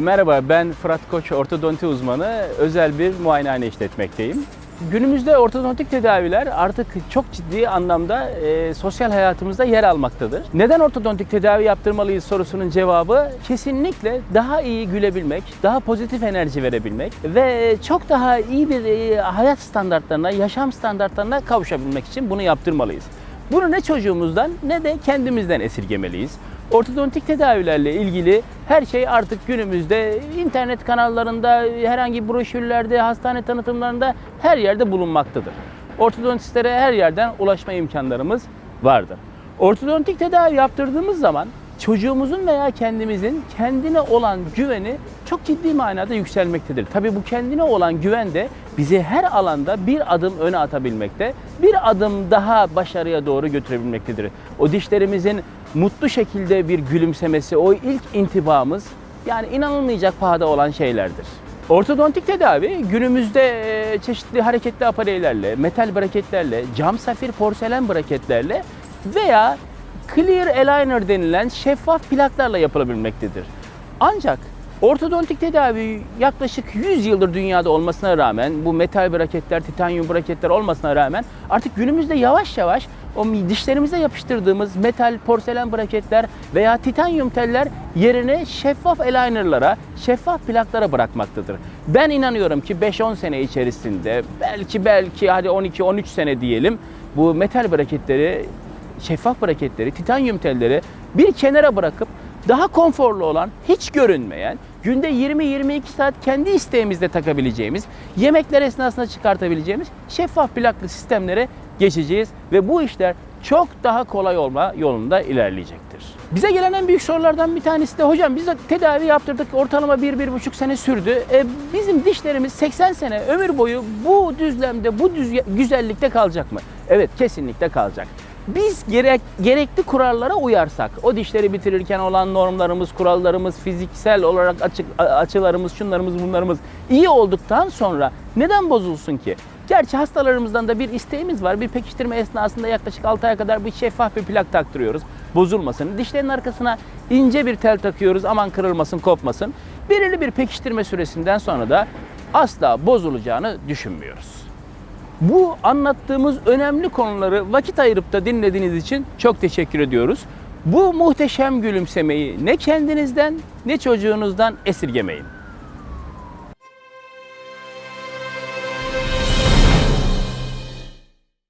Merhaba, ben Fırat Koç, ortodonti uzmanı. Özel bir muayenehane işletmekteyim. Günümüzde ortodontik tedaviler artık çok ciddi anlamda e, sosyal hayatımızda yer almaktadır. Neden ortodontik tedavi yaptırmalıyız sorusunun cevabı kesinlikle daha iyi gülebilmek, daha pozitif enerji verebilmek ve çok daha iyi bir e, hayat standartlarına, yaşam standartlarına kavuşabilmek için bunu yaptırmalıyız. Bunu ne çocuğumuzdan ne de kendimizden esirgemeliyiz. Ortodontik tedavilerle ilgili her şey artık günümüzde internet kanallarında, herhangi broşürlerde, hastane tanıtımlarında her yerde bulunmaktadır. Ortodontistlere her yerden ulaşma imkanlarımız vardır. Ortodontik tedavi yaptırdığımız zaman çocuğumuzun veya kendimizin kendine olan güveni çok ciddi manada yükselmektedir. Tabii bu kendine olan güven de bizi her alanda bir adım öne atabilmekte, bir adım daha başarıya doğru götürebilmektedir. O dişlerimizin mutlu şekilde bir gülümsemesi, o ilk intibamız yani inanılmayacak pahada olan şeylerdir. Ortodontik tedavi günümüzde çeşitli hareketli apareylerle, metal braketlerle, cam safir porselen braketlerle veya clear aligner denilen şeffaf plaklarla yapılabilmektedir. Ancak ortodontik tedavi yaklaşık 100 yıldır dünyada olmasına rağmen bu metal braketler, titanyum braketler olmasına rağmen artık günümüzde yavaş yavaş o dişlerimize yapıştırdığımız metal, porselen braketler veya titanyum teller yerine şeffaf alignerlara, şeffaf plaklara bırakmaktadır. Ben inanıyorum ki 5-10 sene içerisinde belki belki hadi 12-13 sene diyelim bu metal braketleri şeffaf braketleri, titanyum telleri bir kenara bırakıp daha konforlu olan, hiç görünmeyen, günde 20-22 saat kendi isteğimizde takabileceğimiz, yemekler esnasında çıkartabileceğimiz şeffaf plaklı sistemlere geçeceğiz ve bu işler çok daha kolay olma yolunda ilerleyecektir. Bize gelen en büyük sorulardan bir tanesi de hocam biz de tedavi yaptırdık ortalama 1-1,5 sene sürdü. E, bizim dişlerimiz 80 sene ömür boyu bu düzlemde, bu düz güzellikte kalacak mı? Evet kesinlikle kalacak biz gerek, gerekli kurallara uyarsak, o dişleri bitirirken olan normlarımız, kurallarımız, fiziksel olarak açık, açılarımız, şunlarımız, bunlarımız iyi olduktan sonra neden bozulsun ki? Gerçi hastalarımızdan da bir isteğimiz var. Bir pekiştirme esnasında yaklaşık 6 aya kadar bir şeffaf bir plak taktırıyoruz. Bozulmasın. Dişlerin arkasına ince bir tel takıyoruz. Aman kırılmasın, kopmasın. Belirli bir pekiştirme süresinden sonra da asla bozulacağını düşünmüyoruz. Bu anlattığımız önemli konuları vakit ayırıp da dinlediğiniz için çok teşekkür ediyoruz. Bu muhteşem gülümsemeyi ne kendinizden ne çocuğunuzdan esirgemeyin.